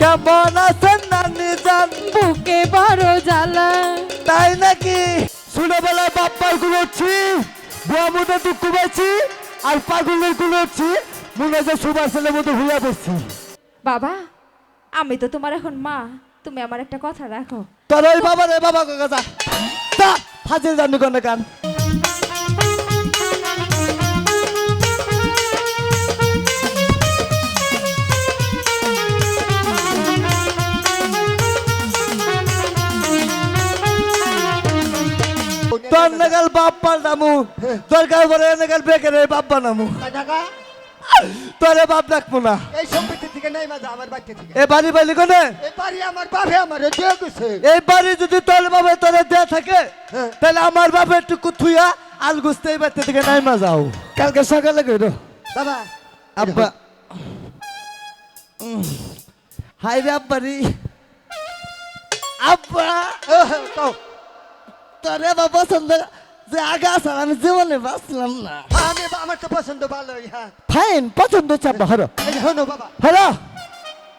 কেমন আছেন নানি জান বুকে বড় জ্বালা। তাই নাকি? ছোটবেলায় বাপ্পার গুলোচ্ছি বুয়ামুদে দুঃখ পাইছি আর পাগলের গুলোচ্ছি মনে হয় সুভাষ ছেলের মতো হইয়া পড়ছি বাবা আমি তো তোমার এখন মা। তুমি আমার একটা কথা রাখো। তোর ওই বাবা রে বাবা কাকা যা তা হাজির জানি কোন কান তোর নাগাল বাপ্পার নামু দরকার পরে নাগাল বেকারের বাপ্পা নামু টাকা তোরে বাপ ডাকবো না। এই সম্পত্তি থেকে নেই মাজা আমার বাড়িতে থেকে। এ বাড়ি বাড়ি কোনে? এই বাড়ি আমার বাপে আমার দিয়ে গেছে। এই বাড়ি যদি তোর বাবা তোরে দেয়া থাকে হ্যাঁ। তাহলে আমার বাপের টুকু থুইয়া আল গুছতে এই বাড়িতে থেকে নাইমা যাও কালকে সকালে কইর বাবা। আব্বা। উম, হাই রে আব্বারি। আব্বা। তোরে বাবা পছন্দ যে আগা আমি জীবনে বাঁচলাম না। হ্যাঁ, আমি আমার তো পছন্দ ভালোই হ্যাঁ। ফাইন পছন্দ হরো এই বাবা। হরো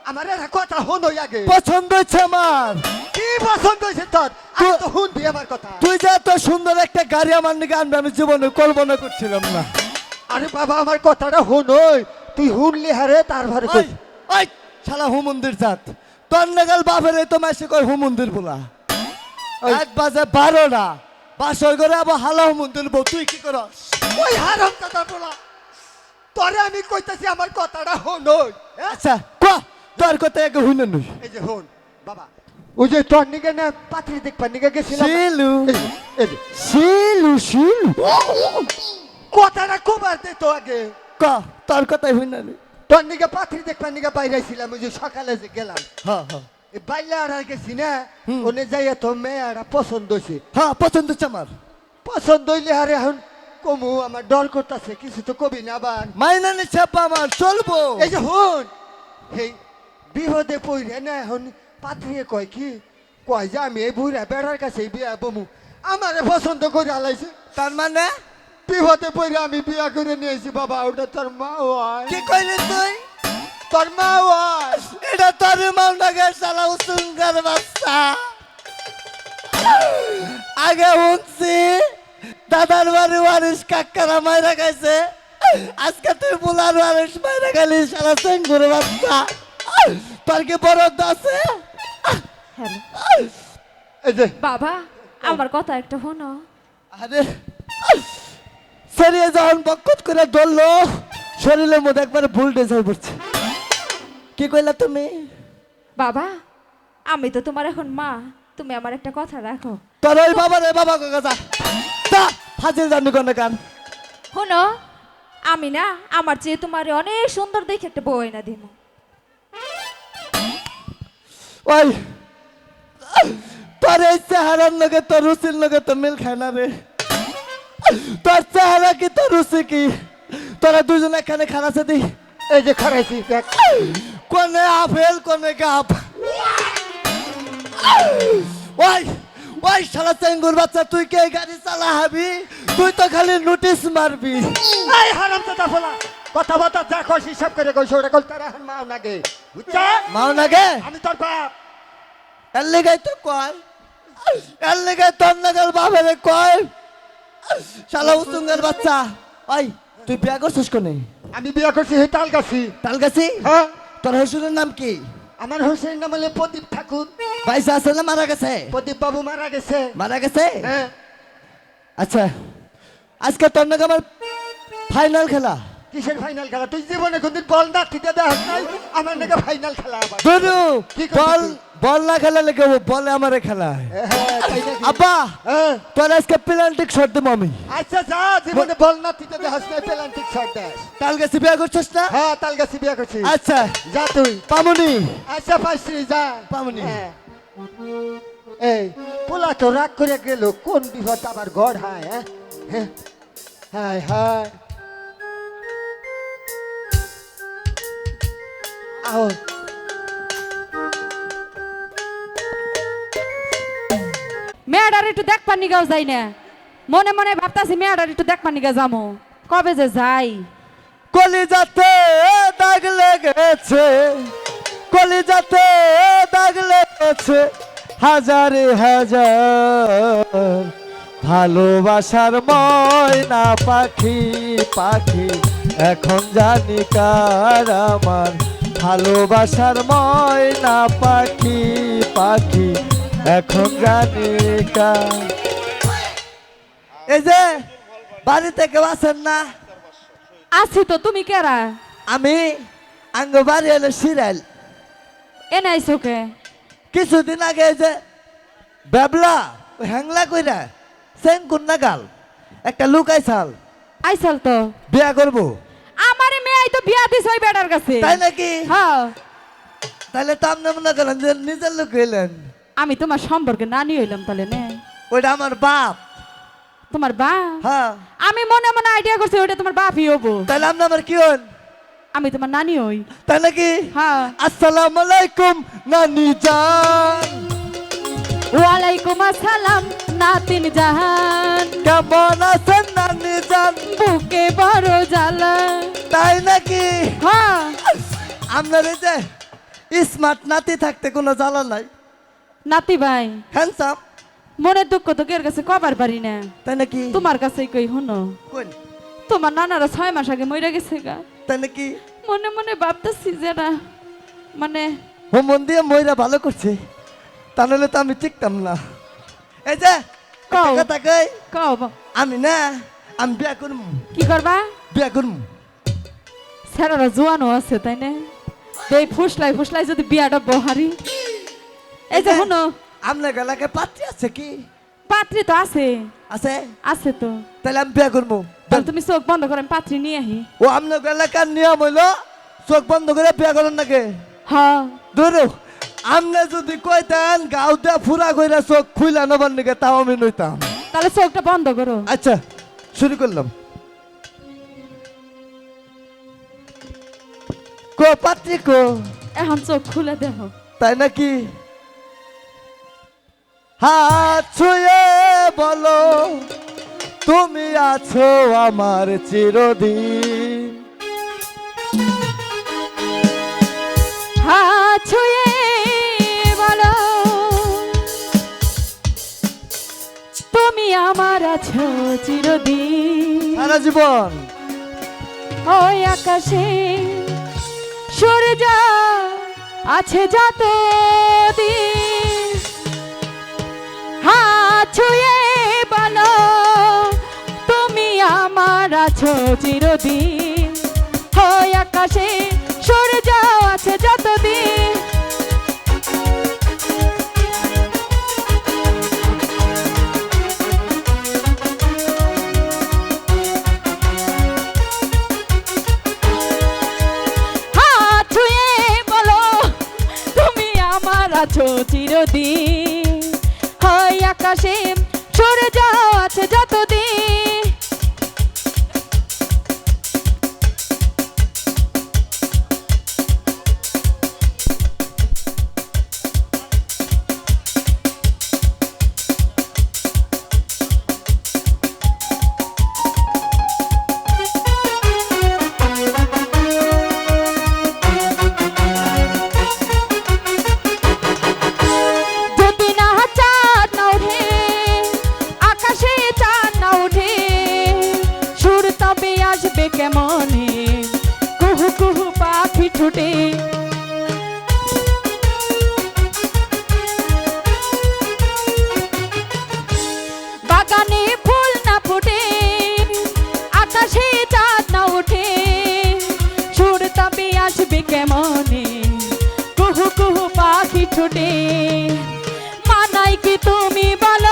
আমার একটা কথা হনো আগে। পছন্দ হচ্ছে আমার। কি পছন্দ হয়েছে তোর? আমি তো শুনবি আমার কথা। তুই যে এত সুন্দর একটা গাড়ি আমার নিকে আনবে আমি জীবনে কল্পনা করছিলাম না। আরে বাবা আমার কথাটা হনোই তুই শুনলি হারে তার ঘরে ওই শালা হুমন্দির জাত। তোর নাগাল বাপের এই তো মাসে কয় হুমন্দির বলা। এক বাজে বারোটা। বাসর করে আবার হালা হুমন্দির বউ তুই কি করস? ওই হারাম কথা বলা। তোরে আমি কইতাছি আমার কথাটা হনোই আচ্ছা ক তোর কথা একে হুইনে নুই। এই যে হন বাবা। ওই যে তোর নিকে না পাত্রী দেখবার নিকে গেছিলাম। শিলু। শিলু শিলু। কথাটা কবার দে তো আগে। ক তোর কথাই হুইনে তোর নিকে পাত্রী দেখবার নিকে বাইরেছিলাম ওই যে সকালে যে গেলাম। হ্যাঁ হ্যাঁ। বাইলে আর আর গেছি না ওনে যাইয়া তো মেয়েরা পছন্দ হয়েছে হ্যাঁ পছন্দ হচ্ছে আমার। পছন্দ হইলে আরে এখন কমু আমার ডর করতেছে কিছু তো কবি না আবার। মাইনা নিচ্ছে আব্বা আমার চলবো। এই যে হন এই বিপদে পড়ে না এখন পাত্রিয়ে কয় কি কয় যে আমি এই বুড়া বেড়ার কাছে বিয়া বমু আমারে পছন্দ করে আলাইছে তার মানে? বিপদে পড়ে আমি বিয়া করে নিয়েছি বাবা ওটা তোর মা হয়। কি কইলি তুই? হয় এটা তোর মাউন্টাকে চালা উসুঙ্গার বাচ্চা আগে শুনছি দাদার বাড়ি ওয়ারিস কাকারা মাইরা খাইছে আজকে তুই বুলার ওয়ারিস মাইরা খাইলি সারা চেঙ্গুর বাচ্চা তোর কি বরদ আছে বাবা আমার কথা একটা শোনো আরে শরীরে যখন বকত করে ধরলো শরীরের মধ্যে একবারে ভুল হয়ে পড়ছে কি কইলা তুমি? বাবা আমি তো তোমার এখন মা। তুমি আমার একটা কথা রাখো। তোর ওই বাবা রে বাবা যা। তা হাজির জানি কোন কান। শোনো আমি না আমার চেয়ে তোমার অনেক সুন্দর দেখে একটা বউ এনে দিব। ওই তোর এই চেহারার লগে তোর রুচির লগে তো মিল খায় না রে। তোর চেহারা কি তোর রুচি কি? তোরা দুজন এখানে খানাছে দি। এই যে খারাইছি দেখ। কোনে আপেল কোনে গাপ ওই ওই শালা চেঙ্গুর বাচ্চা তুই কে গাড়ি চালা হাবি তুই তো খালি নোটিস মারবি। এই হারাম তো ফলা কথা বথা যা কইস হিসাব করে কইস ওটা কল তারা মাও নাগে। বুঝছা? মাও নাগে? আমি তোর বাপ। এর লেগাই তো কয় এর লেগাই তোর নাগাল বাবারে কয়। শালা উসুঙ্গের বাচ্চা ওই তুই বিয়া করছিস কোনে? আমি বিয়া করছি হে তালগাছি। তালগাছি? হ্যাঁ। তোর হসুরের নাম কি? আমার হোসেন নাম হলে প্রদীপ ঠাকুর। পয়সা আছে না মারা গেছে? প্রদীপ বাবু মারা গেছে। মারা গেছে? হ্যাঁ। আচ্ছা আজকে তোর নাকি আমার ফাইনাল খেলা? কিসের ফাইনাল খেলা? তুই জীবনে কোনদিন বল না ঠিক আছে আমার নাকি ফাইনাল খেলা আবার। কি বল? বল না খেলা লেগে ও বলে আমারে খেলা হ্যাঁ, তাই আব্বা হ্যাঁ। তোর আজকে পেনাল্টিক শট দেবো আমি? আচ্ছা যা জীবনে বল না ঠিকা দেখ নাই পেলান্টিক শট দেশ তাল গেছি বিয়া করছিস না? হ্যাঁ তালগাছি বিয়া করছি। আচ্ছা যা তুই। পামুনি। আচ্ছা পাইছি যা। পামুনি। হ্যাঁ। এই পোলা তো রাগ করে গেল কোন বিপদ আবার গড় হায় হ্যাঁ? হ্যাঁ হায় হায়। মেয়েটার একটু দেখ পানি গাও যাই না। মনে মনে ভাবতাছি মেয়েটার একটু দেখ পানি গা যামো। কবে যে যাই। কলিজাতে দাগ লেগেছে, কলিজাতে দাগ লেগেছে, হাজারে হাজার ভালোবাসার ময়না পাখি পাখি, এখন জানি কার আমার। ভালোবাসার ময়না পাখি পাখি এখন জানি এই যে বাড়িতে কেউ আছেন না? আছি তো তুমি কেরা? আমি আঙ্গ বাড়ি হলো কিছুদিন আগে এই যে বেবলা হ্যাংলা কইরা সেন কোন নাগাল একটা লুক আইসাল। আইসাল তো? বিয়া করব। আমার মেয়ে তো বিয়া দিছ ওই বেটার কাছে। তাই নাকি? হ্যাঁ। তাহলে তো আপনি মনে করেন যে নিজের লোক হইলেন। আমি তোমার সম্পর্কে নানি হইলাম তাহলে নে। ওইটা আমার বাপ। তোমার বা হ্যাঁ। আমি মনে মনে আইডিয়া করছি ওইটা তোমার বাপই হব। তাহলে আপনি আমার কি হন আমি তোমার নানি হই। তাই নাকি? হ্যাঁ। আসসালামু আলাইকুম নানি জান। ওয়ালাইকুম আসসালাম নাতিন জাহান। কেমন আছেন নানি জান? বুকে বড় জ্বালা। তাই নাকি? হ্যাঁ। আপনার এই যে স্মার্ট নাতি থাকতে কোনো জ্বালা নাই। নাতি ভাই হ্যান্ডসাম মনের দুঃখ তো কের কাছে কবার পারি না। তাই নাকি? তোমার কাছে কই শুনো। কোন? তোমার নানারা ছয় মাস আগে মরে গেছে গা। তাই নাকি? মনে মনে ভাবতেছি না মানে মন দিয়ে ময়রা ভালো করছে তা নাহলে তো আমি টিকতাম না। এই যে। কথা কই? কও আমি না আমি বিয়া করম। কি করবা? বিয়া করম। স্যারেরা জোয়ানো আছে তাই না? এই ফুসলাই ফুসলাই যদি বিয়াটা বহারি। এই যে শুনো। আপনার এলাকায় পাত্রী আছে কি? পাত্রী তো আছে। আছে? আছে তো। তাহলে আমি বিয়া করব তুমি চোখ বন্ধ করে আমি পাত্রী নিয়ে আহি। ও আপনার এলাকার নিয়ম হইল চোখ বন্ধ করে বিয়া করেন নাকি? হ্যাঁ ধরো আপনি যদি কইতেন গাও দিয়া ফুরা কইরা চোখ খুইলা নবার নাকি তাও আমি নইতাম। তাহলে চোখটা বন্ধ করো। আচ্ছা শুরু করলাম। কো পাত্রী কো? এখন চোখ খুলে দেখো। তাই নাকি? হাত ছুঁয়ে বলো তুমি আছো আমার চিরদিন। হাত ছুঁয়ে বলো তুমি আমার আছো চিরদিন। সারা জীবন। ওই আকাশে সূর্য আছে যত দিন হাত ছুঁয়ে বলো তুমি আমার আছো চিরদিন। ওই আকাশে সূর্য আছে যতদিন। আছো চিরদিন। হয় আকাশে সূর্য আছে যতদিন। ছোটে মানাই কি তুমি বলো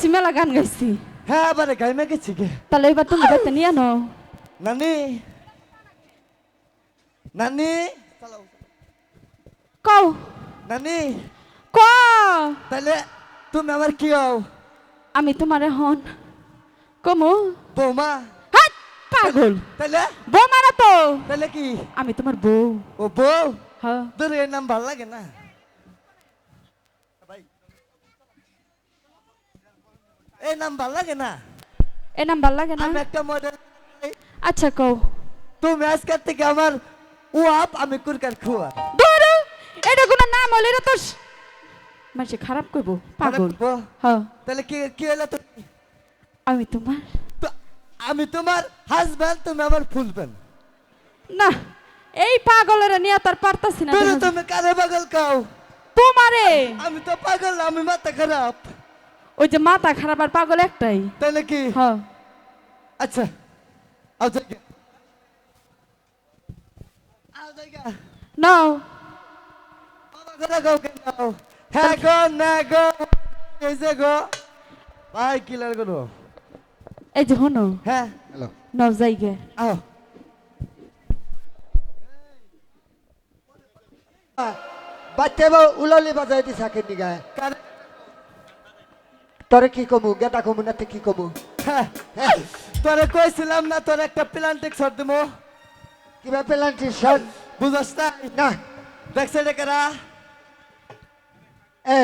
নাচছি মেলা গান গাইছি। হ্যাঁ এবারে গাইমে গেছি গে। তাহলে এবার তুমি দেখতে নিয়ে নাও নানি! নানি! কও। নানি! ক? তাহলে তুমি আমার কি হও? আমি তোমারে হন। কমু। বৌমা! পাগল। তাহলে? বউ মারা তো। তাহলে কি? আমি তোমার বউ। ও বউ? হ্যাঁ। তোর নাম ভালো লাগে না? এই নাম ভালো লাগে না। এ নাম ভালো লাগে না? আমি একটা মডেল আচ্ছা কও। তুমি আজকের থেকে আমার ওয়াপ আমি কুরকার খুয়া দূর এটা কোনো নাম হলে এটা তো মানুষে খারাপ করব পাগল। হ্যাঁ। তাহলে কি কি হলো আমি তোমার আমি তোমার হাজব্যান্ড তুমি আমার ফুলবেন। না এই পাগলের নিয়ে তার পারতাছি না তুমি কারে পাগল কাও? তোমারে? আমি তো পাগল আমি মাথা খারাপ। ওই যে মাথা খারাপ আর পাগল একটাই। তাহলে কি হ্যাঁ আচ্ছা আও জায়গা। আও জায়গা। নাও। কেন হ্যাঁ গো না গো এই যে গো। ভাই কিলার করো এই যে হনো হ্যাঁ। হ্যালো। নাও যাইগে আও। বাচ্চা বা উলালি বাজাই দি সাকে নিগা কারে তোরে কি কমু? গেটা কমু না কি কমু? হ্যাঁ হ্যাঁ। তোরে কইছিলাম না তোর একটা প্লান্টিক শট দিমু। কিবা পেলান্টি শট? বুঝছ না? না। দেখছে রে কারা? এ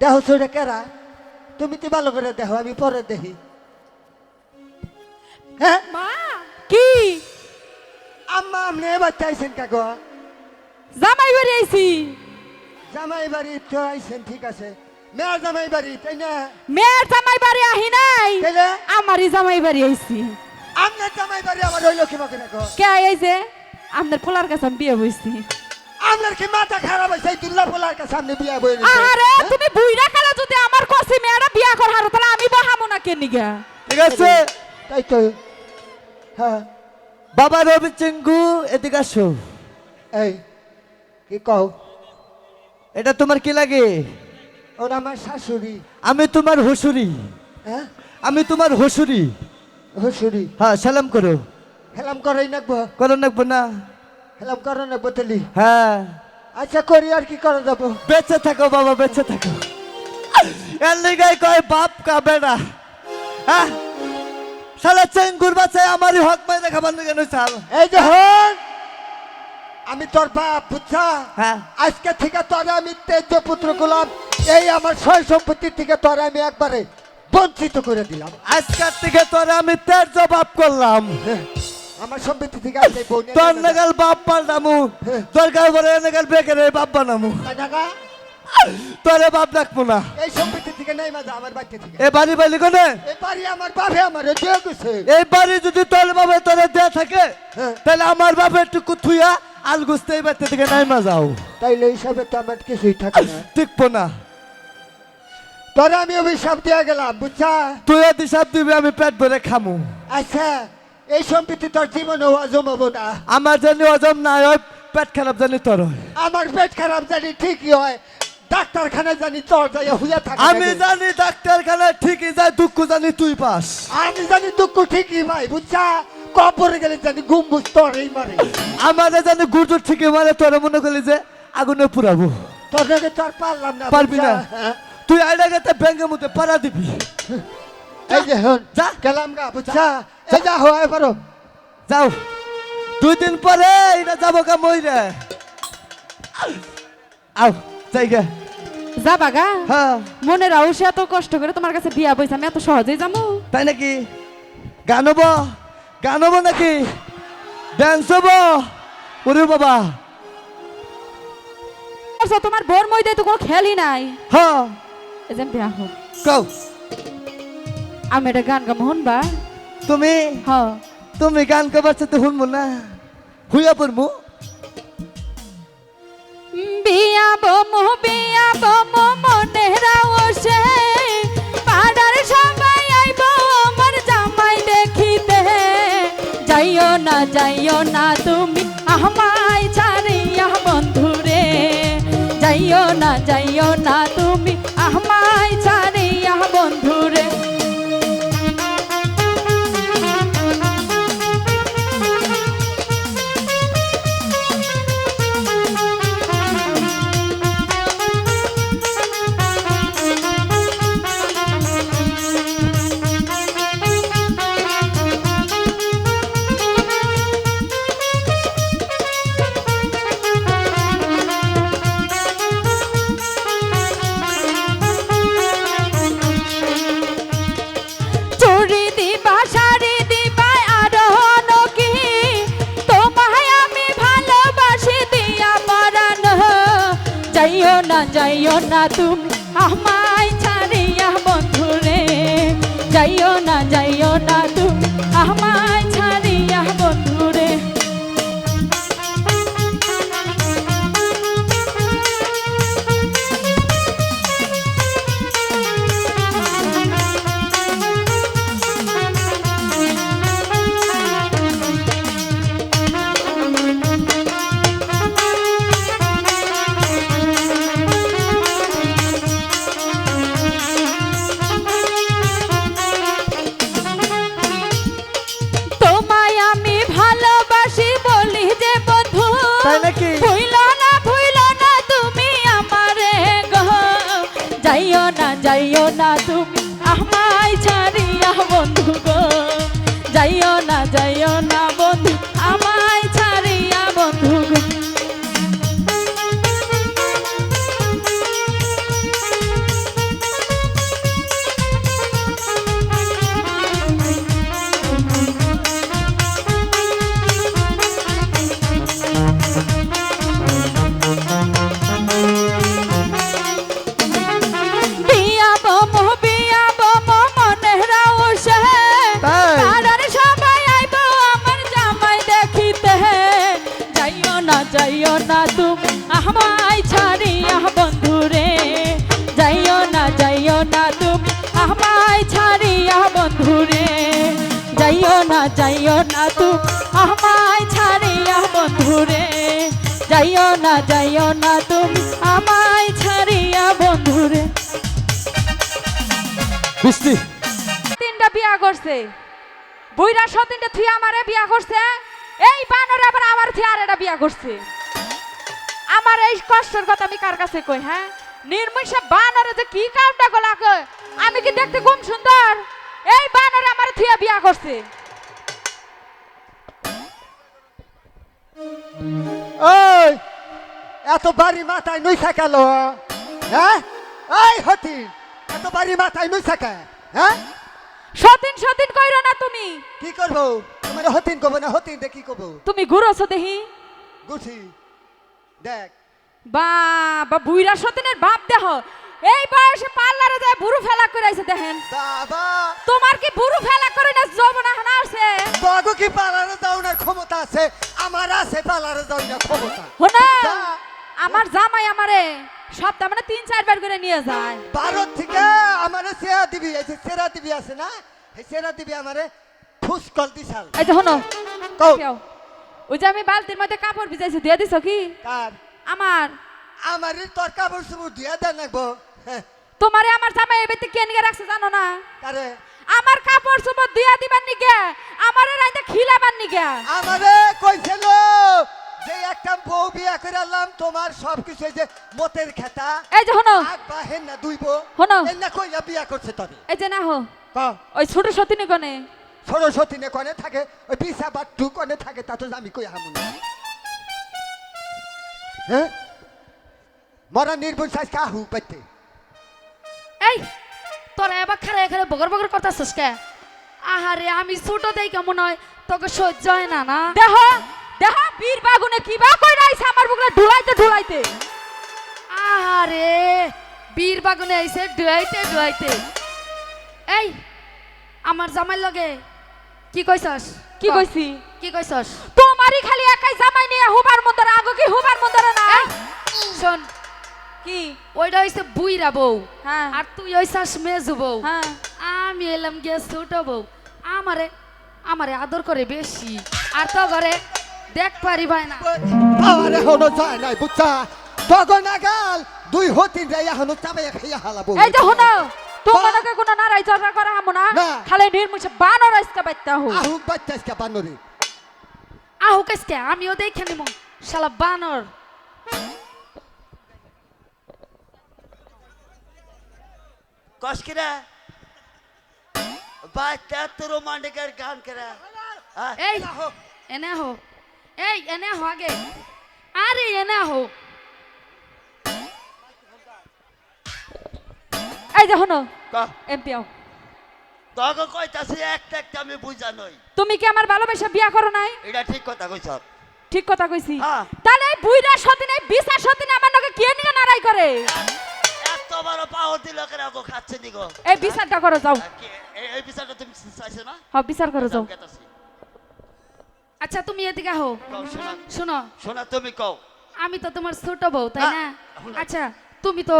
দেহ সরে কেরা? তুমি তো ভালো করে দেখো আমি পরে দেখি হ্যাঁ? মা কি? আম্মা আমনে বাচ্চা আইছেন কাকো জামাই বাড়ি আইছি। জামাই বাড়ি তো আইছেন ঠিক আছে। মেয়ের জামাই বাড়ি তাই না মেয়ের জামাই বাড়ি আহি নাই আমারই জামাই বাড়ি আইছি আপনার জামাই বাড়ি আমার হইল কি মকে রাখো কে এই যে আপনার পোলার কাছে আমি বিয়ে বইছি আপনার কি মাথা খারাপ হয়েছে এই দুল্লা পোলার কাছে সামনে বিয়া বই আরে তুমি বুইরা খালা যদি আমার কসি মেয়েরা বিয়া কর হারো তাহলে আমি বহামু না কে নিগা ঠিক আছে তাই তো হ্যাঁ বাবা রবি চিঙ্গু এদিকে আসো। এই কি কও এটা তোমার কি লাগে? ওরা আমার শাশুড়ি আমি তোমার হসুরি হ্যাঁ আমি তোমার হসুরি হসুরি হ্যাঁ সালাম করো। হেলাম করাই নাকবো। করো নাকবো না। হেলাম করো নাকবো তেলি। হ্যাঁ। আচ্ছা করি আর কি করা যাব? বেঁচে থাকো বাবা বেঁচে থাকো। এর লিগাই কয় বাপ কা বেড়া হ্যাঁ? শালা চেঙ্গুর বাচ্চায় আমারই হক মাইরে খাবার কেন চাল এই যে হন! আমি তোর বাপ বুঝছা? হ্যাঁ। আজকে থেকে তোরে আমি তেজ পুত্র গোলাম। এই আমার সয় সম্পত্তির থেকে তোরে আমি একবারে বঞ্চিত করে দিলাম। আজকের থেকে তোরে আমি তের জবাব করলাম। হ্যাঁ, আমার সম্পত্তি থেকে নিয়ে তোর। নাগাল বাপ পাল্টামু দরকার করে নাগাল বেকারে বাপ বানামু? তোরে বাপ ডাকবো না। এই সম্পত্তি থেকে নেই মাজা আমার বাচ্চা থেকে। এ বাড়ি বাড়ি কোনে? এই বাড়ি আমার বাপে আমার দিয়ে গেছে। এই বাড়ি যদি তোর বাবা তোরে দেয়া থাকে হ্যাঁ। তাহলে আমার বাপের টুকু থুইয়া আল গুছতে এই বাড়িতে থেকে নাইমা যাও। তাইলে হিসাবে তো আমার কিছুই থাকে না। টিকবো না। তোরে আমি অভিশাপ দিয়ে গেলাম বুঝছা? তুই দিশাব দিবি আমি পেট ভরে খামু। আচ্ছা এই সম্পত্তি তোর জীবনে জমাবো না। আমার জানি হজম নাই হয় পেট খারাপ জানি তোর। আমার পেট খারাপ জানি ঠিকই হয় ডাক্তারখানা জানি তোর যাই হইয়া থাকে আমি জানি ডাক্তারখানায় ঠিকই যায় দুঃখ জানি তুই পাস। আমি জানি দুঃখ ঠিকই ভাই বুঝছা? কপরে গেলে জানি গুম্বুজ তোরই মারে। আমারে জানি গুজুর ঠিকই মানে তোরে মনে করলি যে আগুনে পুরাবো। তোর নাকি তোর পারলাম না পারবি না। হ্যাঁ? তুই আইডা গেতে ব্যাঙ্গের মধ্যে পাড়া দিবি। এই যে হন যা। গেলাম গা বুঝছা এই যা হয় পারো যাও। দুই দিন পরে এটা যাব কা মইরে। আও জায়গা যাবা গা? হ্যাঁ। মনের আউসে এত কষ্ট করে তোমার কাছে বিয়া বইছে আমি এত সহজেই যাব। তাই নাকি? গান হব গান হব নাকি? ড্যান্স হব? ওরে বাবা। তোমার বোর মধ্যে তো কোনো খেয়ালই নাই। হ্যাঁ এই বিয়া হোক। কও। আমি এটা গান গাম শুনবা? তুমি? হ। তুমি গান কবার সাথে শুনব না? হুইয়া পড়ব? বিয়া বমু বিয়া বমু মনের আউসে পাড়ার যাইও না যাইও না তুমি আমায় ছাড়িয়া বন্ধুরে। যাইও না যাইও না তুমি আমায় ছাড়িয়া বন্ধুরে। যাইও না তুমি আমায় ছাড়িয়া বন্ধুরে। যাইও না যাইও না তুমি করছে? এই বানরে আবার আমার থুই আর এটা বিয়া করছে। আমার এই কষ্টের কথা আমি কার কাছে কই হ্যাঁ? নির্মুষে বানরে যে কি কামটা গলা আমি কি দেখতে কম সুন্দর? এই বানরে আমার থুইয়া বিয়া করছে। ওই এত বাড়ি মাথায় নই থাকাল হ্যাঁ? এই, হতি, এত বাড়ি মাথায় নই থাকা হ্যাঁ? সতিন সতিন কইরা না তুমি। কি করব? তোমার হতিন কব না হতিন দেখি কব? তুমি ঘুরোছো দেহি। গুছি দেখ। বাবা বুইরা সতিনের বাপ দেহ। এই বয়সে পার্লারে যায় বুড়ো ফেলা করে আইছে দেখেন। বাবা। তোমার কি বুড়ো ফেলা করে না যমনা হানা আছে? বাগু কি পালারে যাওয়ার ক্ষমতা আছে? আমার আছে পালারে যাওয়ার ক্ষমতা। হোনা। আমার জামাই আমারে সপ্তাহ মানে তিন চারবার করে নিয়ে যায়। ভারত থেকে আমারে সেরা দিবি এই যে সেরা দিবি আছে না? এই সেরা দিবি আমারে খুশ কল দিছাল এই যে হনো কও। ওই যে আমি বালতির মধ্যে কাপড় ভিজাইছি দিয়ে দিছো কি? কার? আমার। আমারে তোর কাপড় চুপড় দিয়া দেন লাগবো হ্যাঁ, তোমারে আমার জামাই এই বেতে কেন রাখছে জানো না? কারে? আমার কাপড় চোপড় দিয়া দিবার নিগে আমারে রাইতে খিলাবার নিগে। আমারে কইছিল যে একটা বউ বিয়া করে আনলাম তোমার সব কিছু এই যে মতের খেতা। এই যে হনো আগ বা হেন না দুই বউ। হনো হেন না কইলা বিয়া করছে তবে। এই যে না হো। ক? ওই ছোট সতিনি গনে সরস্বতী নে কনে থাকে ওই পিসা বা কনে থাকে তা তো আমি কই হামু না। হ্যাঁ মরা নির্বুল সাইজ কাহু পাইতে। এই তোরা এবার খারে এখানে বগর বগর করতেছিস কে? আহারে আমি ছোট দেই কেমন হয় তোকে সহ্য হয় না না? দেহ দেহ বীর বাগুনে কি বা কই রাইছে আমার বুকলে? ঢুলাইতে ঢুলাইতে। আহারে বীর বাগুনে আইছে ডুয়াইতে ডুয়াইতে এই আমার জামাই লগে কি কইছস? কি। কইছি? কি কইছস? তোমারই খালি একাই জামাই নিয়ে হুবার মন্দরে আগে কি হুবার মন্দরে না? শোন। কি? ওইটা হইছে বুইরা বউ। হ্যাঁ। আর তুই হইছাস মেজু বউ। হ্যাঁ। আমি এলাম গিয়ে ছোট বউ। আমারে আমারে আদর করে বেশি। আর তো ঘরে দেখ পারি ভাই না। আরে হনো যায় নাই বুঝছা তখন নাগাল দুই হতিন রে এখনও চাবে খাইয়া হালাবো এই যে হনো তোমাকে কোনো নারাই ঝগড়া করা হামো না। খালি নির্মুষে বানর আজকে বাইতে হো আহুক বাচ্চাসকে বানরে। আহু কাসকে আমিও দেখে নিব। শালা বানর। কসকিরা বাচ্চা রোমান্টিকের গান করা? এই এনে হো এই এনে হো আগে আরে এনে হো এই যে হনো ক- এমপিও তোকে কইতাছি একটা একটা আমি বুঝা নই তুমি কি আমার ভালোবাসা বিয়া করো নাই এটা ঠিক কথা কইছ ঠিক কথা কইছি হ্যাঁ। তাহলে বুইরা সতিনে বিশা সতিনে আমার নাকি কে নিয়ে নারাই করে খাচ্ছে দিগো এই বিচারটা করো যাও এই এই বিচারটা তুমি চাইছো না হ বিচার করো যাও গেতাছি। আচ্ছা তুমি এদিকে আহো। কও শোনা। শোনো। শোনা তুমি কও। আমি তো তোমার ছোট বউ তাই না? আচ্ছা তুমি তো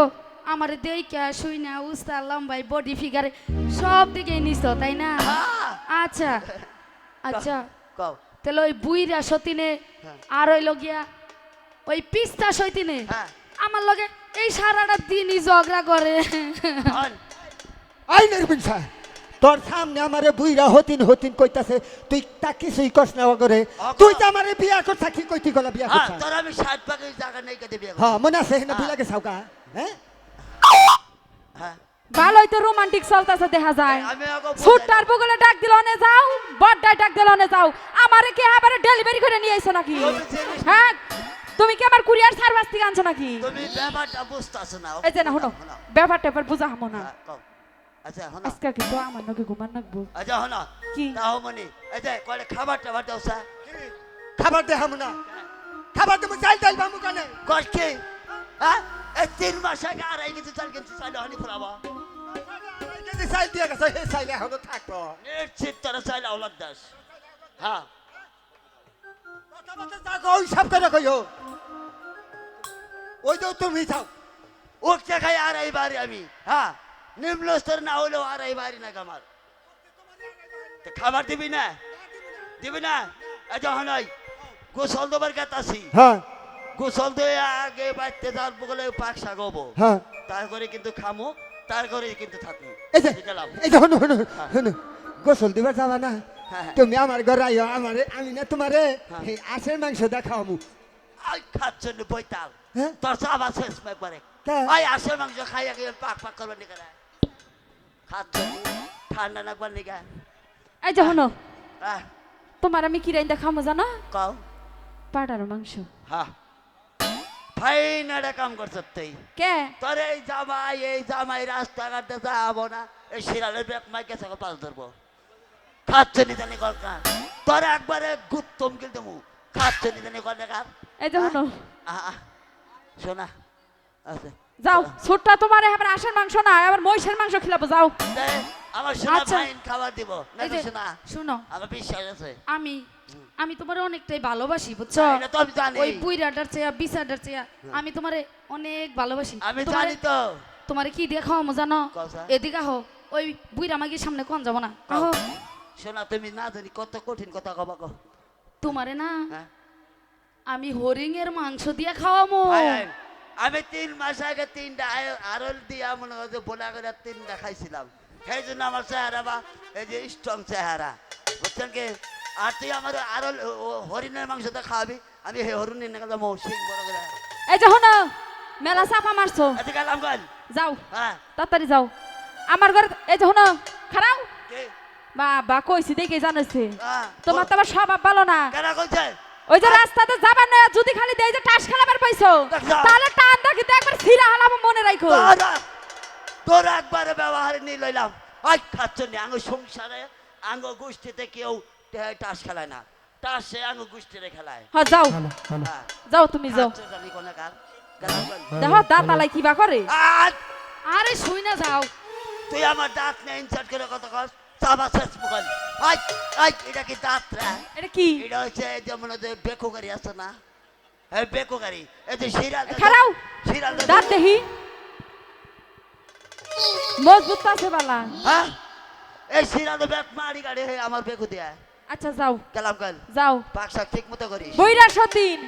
আমার দেইকা শুই না উস্তা লম্বাই বডি ফিগারে সব দিকে নিছো তাই না? হ্যাঁ। আচ্ছা আচ্ছা। কও। তাহলে ওই বুইরা সতিনে হ্যাঁ। আর ওই লগিয়া ওই পিস্তা সইতিনে হ্যাঁ। আমার লগে এই সারাটা দিনই ঝগড়া করে। হন আই নির্বিন স্যার তোর সামনে আমারে বুইরা হতিন হতিন কইতাছে তুই তা কিছুই কস না করে তুই তো আমারে বিয়া করছা কি কইতি গলা বিয়া হ্যাঁ করছা? তোর আমি ষাট ভাগের জায়গা নেই কেটে বিয়ে। হ্যাঁ মনে আছে না বিলা গেছাও কা হ্যাঁ? হ্যাঁ। ভালোই তো রোমান্টিক চলতেছে দেখা যায়। আমি আগে বুঝাই বগলে ডাক দিল অনে যাও বড়টায় ডাক দিল অনে যাও। আমারে কি আবার ডেলিভারি করে নিয়ে আইছো নাকি? হ্যাঁ তুমি কি আমার কুরিয়ার সার্ভিস থেকে আনছো নাকি? তুমি ব্যাপারটা বুঝতেছো না এই যে না হলো ব্যাপারটা এবার বুঝা হামো না। হ্যাঁ। আচ্ছা হনো। আজকে কিন্তু আমার নাকি ঘুমান নাকবো? আচ্ছা হনো। কি? তাও মনি। এই যে কয়টা খাবার টাবার দাও স্যার? খাবার দে হামু না। খাবার দেবো চাল চাল বামু কানে। কর কি? হ্যাঁ এই তিন মাস আগে আড়াই কেজি চাল কেজি চাল হনি ফেলাবা। যদি চাল দিয়ে গেছে হে চাইলে এখনও থাকব। নিশ্চিত তোরা চাইল আওলাদ দাস। হ্যাঁ কথা যা কই সব করে কইও। ওই তো তুমি যাও। উঠতে খাই আড়াই বাড়ি আমি। হ্যাঁ নিম্ন স্তর না হলেও আড়াই বাড়ি না আমার খাবার দিবি না দিবি না যখন ওই গোসল দেবার কাতাছি হ্যাঁ গোসল দিয়ে আগে বাড়তে যাওয়ার বগলে পাক সাগবো হ্যাঁ তারপরে কিন্তু খামো তারপরে কিন্তু থাকব এই যে এই গোসল দিবার যাবা না। তুমি আমার ঘরে আইও আমারে আমি না তোমারে হ্যাঁ। মাংস দেখাও মু আই খাচ্ছ নি বইতাল? তোর চাবা শেষ একবারে আই আসে মাংস খাই আগে পাক পাক করবার নিকে নি ঠান্ডা নাকবার নিকে এই যে হনো তোমার আমি কি রাইন্দা খামো জানো? কও। পাটার মাংস। হ্যাঁ ফাইন একটা কাম করছ তুই। কে? তোর এই জামাই এই জামাই রাস্তাঘাটে যাব না এই শিরালের ব্যাগ মাইকে সাথে পাল ধরবো। খাচ্ছ নি জানি কলকার তোর একবারে গুত্তম কিন্তু মু খাচ্ছ নি জানি কলকার এই যে হনো শোনা আচ্ছা যাও ছোটটা তোমার এবার আশের মাংস না এবার মহিষের মাংস খিলাবো যাও। আমার আচ্ছা। ফাইন খাবার দিব। না এই যে আমার বিশ্বাস আছে আমি আমি তোমার অনেকটাই ভালোবাসি বুঝছ? ওই চেয়া বিসাটার চেয়া আমি তোমারে অনেক ভালোবাসি। আমি জানি তো। তোমারে কি দিয়ে খাওয়ামো জানো? এদিকে আহো ওই বুইরা মাগির সামনে কোন যাব না? আহো। শোনা তুমি না জানি কত কঠিন কথা কবা কো তোমারে না হ্যাঁ। আমি হরিং এর মাংস দিয়ে খাওয়ামো। আমি তিন মাস আগে তিনটা আরল দিয়া মনে যে বোলা করে তিনটা খাইছিলাম। সেই জন্য আমার চেহারা বা এই যে স্ট্রং চেহারা। বুঝছেন কি? আর তুই আমার আরল হরিণের মাংসটা খাওয়াবি। আমি সেই হরিণের নাকি যাব সিং বড় করে। এই যে হনো মেলা চাপা মারছো। গল যাও হ্যাঁ। তাড়াতাড়ি যাও। আমার ঘরে এই যে হনো খারাও? কে? বাবা কইছি দেখে জানাইছে। হ্যাঁ, তোমার তো আবার স্বভাব ভালো না। কেনা কইছে? ওই যে রাস্তাতে যাবার না যদি খালি দেই যে টাস খেলাবার পাইছো। তাহলে টান দা কিন্তু একবার সিরা হালাম মনে রাখো তোরা তোর একবারে ব্যবহারে নিয়ে লইলাম। আই খাচ্ছ নি আঙ্গ সংসারে আঙ্গ গোষ্ঠীতে কেউ টাস খেলায় না। টাস আঙ্গ গোষ্ঠীতে খেলায়। হ্যাঁ যাও। হ্যাঁ। যাও তুমি যাও। খাচ্ছ জানি কোনে কার গেলাম গেল। দেখো কিবা করে? আর আরে শুই না যাও। তুই আমার দাঁত নিয়ে ইনসার্ট করে কত কস। চাবা শেষ মুখল আই আই এটা কি দাঁত এটা কি? এটা হচ্ছে যেমন বেকো গাড়ি আছে না? এই বেকো গাড়ি। এই যে শিরাল খারাও শিরাল দাঁত দেখি। মজবুত আছে বালা। হ্যাঁ? এই শিরাল বেক মারি গাড়ি হে আমার বেকো দিয়া। আচ্ছা যাও। ঠিক মতো করিস। বইরা সতীন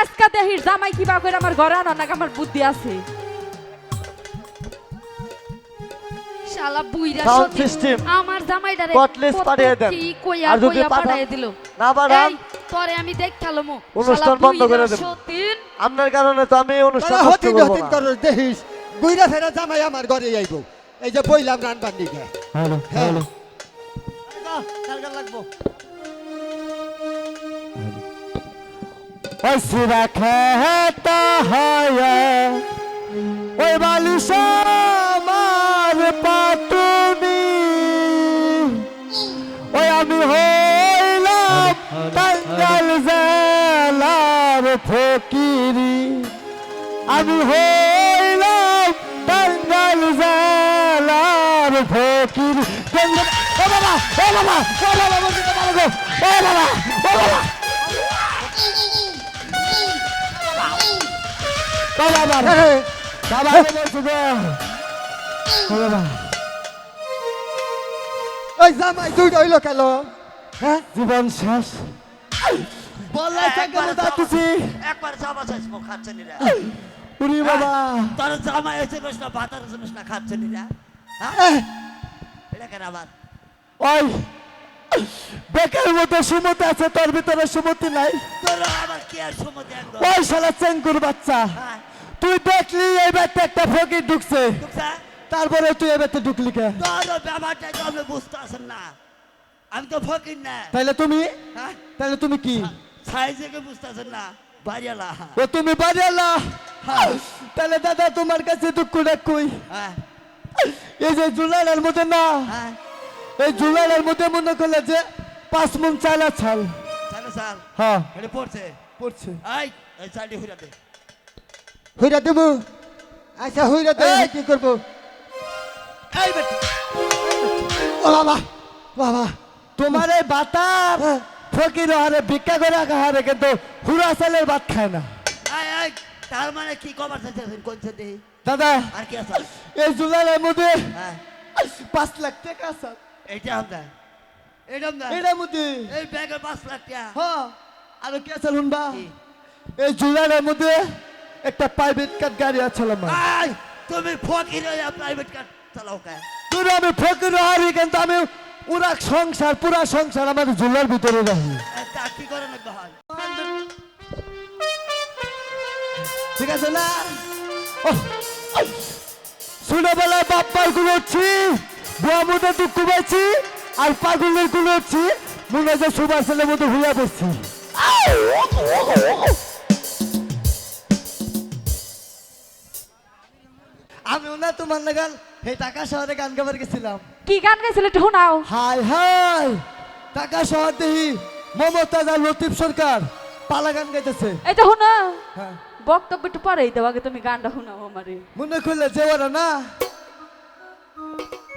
আজকা দেহির জামাই কিবা করে আমার ঘরে আনো নাকি আমার বুদ্ধি আছে? শালা বুইরা Sound সতীন। আমার জামাইটারে Cutlass পাঠিয়ে দেন। আর যদি কইয়া দিল। না পাঠান, এই আমি দেখালাম অনুষ্ঠান বন্ধ করে দেব। আপনার কারণে তো আমি অনুষ্ঠান তোরা নষ্ট হতিন করব হতিন না। করস দেখিস। গুইরা ফেরা জামাই আমার ঘরে আইব। এই যে বইলাম রানবার নিকে হ্যালো হ্যাঁ। লাগবো। অসুরা খেতা হয় ওই বালিশ আমি হইলাম টাঙ্গাল জেলার ফকিরি। আমি হইলাম টাঙ্গাল জেলা ফকির। ও বাবা ও বাবা ও বাবা ও বাবা ও বাবা। বাবা বাবা। ও বাবা। ওই জামাই তুই রইল কেন? হ্যাঁ? জীবন শেষ। বললাই থেকে একবার যাচ্ছি একবার জামা শেষ মুখ খাচ্ছে নিরা উরি বাবা। তোর জামা এসে রস না ভাতার এসে না খাচ্ছে নিরা হ্যাঁ? এটা কেন আবার? ওই বেকার মতো সুমতি আছে তোর ভিতরে সুমতি নাই। তোর আবার কি আর একদম? ওই শালা চেঙ্কুর বাচ্চা। হ্যাঁ। তুই দেখলি এই বাচ্চা একটা ফকির ঢুকছে। ঢুকছে? তারপরে তুই বাচ্চা ঢুকলি কে? তোর ব্যাপারটা তো আপনি বুঝতে আসেন না? আমি তো ফকির না। তাহলে তুমি? হ্যাঁ? তাহলে তুমি কি? সাইজেকে বুঝতে আসেন না? বাড়িয়ালা ও তুমি বাড়ি এলা তাহলে দাদা তোমার কাছে দুঃখ কই? হ্যাঁ। এই যে জুলাইয়ের মধ্যে না? হ্যাঁ। এই জুলাইয়ের মধ্যে মনে করলে যে পাঁচ মন চালা ছাল। চলো স্যার হ্যাঁ। এটা পড়ছে? পড়ছে। এই এই চালটি হইরা দে। হইরা দেবো? আচ্ছা হইরা দে। কি করব? এই বেটা। ও বাবা বাবা। তোমার এই বাতার ফকির হারে ভিক্ষা করে হারে কিন্তু হুরা চালের ভাত খায় না। তার মানে কি কভার চাইছেন কোন সাথে দাদা আর কি আছে? এই জুলাইয়ের মধ্যে হ্যাঁ। পাঁচ লাখ টাকা আছে। এইটা আমরা এইটা আমরা এটার মধ্যে? এই ব্যাগে পাঁচ লাখ টাকা। হ্যাঁ। আর কি আছে শুনবা কি? এই জুলাইয়ের মধ্যে একটা প্রাইভেট কার গাড়ি আছে আমার তুমি ফকির হয়ে প্রাইভেট কার চালাও কে তুই আমি ফকির হারি কিন্তু আমি পুরা সংসার পুরা সংসার আমার ভিতরে রাখি। তা কি ঠিক আছে না? বাপ্পার পাইছি আর পাগলেরগুলো হচ্ছি মনে হয় সুভাষ ছেলের মতো হইয়া পড়ছি আমি না তোমার লাগান হে টাকা শহরে গান গাবার গেছিলাম। কি গান গাইছিল একটু শোনাও। হাই হাই টাকা শহর দেহি মমতাজ আর লতিফ সরকার পালা গান গাইতেছে। এই তো শুনো হ্যাঁ। বক্তব্য একটু পরেই দেবো আগে তুমি গানটা শোনাও আমারে। মনে করলে যে ওরা না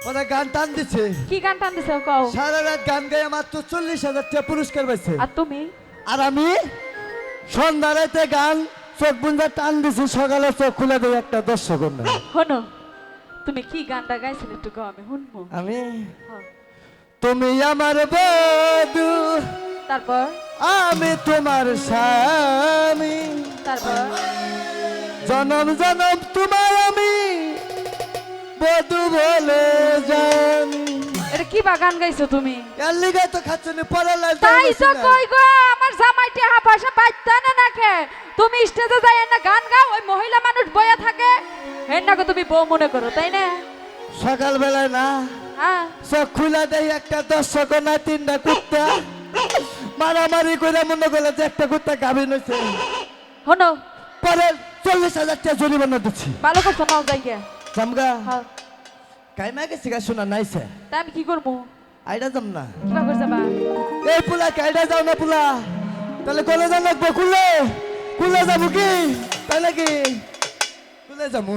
ওরা গান টান দিচ্ছে কি গান টান দিছে কও। সারা রাত গান গায়ে মাত্র চল্লিশ হাজার টাকা পুরস্কার পাইছে। আর তুমি? আর আমি সন্ধ্যা রাতে গান চোখ বুঞ্জা টান দিছি সকালে চোখ খুলে দেয় একটা দর্শক না শোনো তুমি কি গানটা গাইছিলে একটু গাও আমি শুনব? আমি। তুমি আমার বধু তারপর? আমি তোমার স্বামী। তারপর? জনম জনম তোমার আমি। বধু বলে জানি। এটা কি বা গান গাইছো তুমি? এর লিগে তো খাচ্ছনি পরে লাইতে তাই তো কই গো আমার জামাইটি হা পয়সা পাইতা না নাকে? তুমি স্টেজে যাই না গান গাও ওই মহিলা মানুষ বয়া থাকে। হেন নাকে তুমি বউ মনে করো তাই না? সকাল বেলায় না হ্যাঁ চোখ খুলে দেয় একটা দর্শক না তিনটা কুত্তা। মারামারি করে মনে করলে যে একটা কুত্তা গাভিন হয়েছে শোনো। পরে চল্লিশ হাজার টাকা জরিমানা দিচ্ছি। ভালো করছ নাও যাই গে জামগা? হ্যাঁ কাইমা গেছি গা শোনা নাইছে। তাই আমি কি করব? আইডা যাম না। কিবা করছে বা এই পুলা কাইডা যাও না পুলা। তাহলে কলে যান লাগবো কুলে। কুলে যাব কি? তাই নাকি কুলে যাব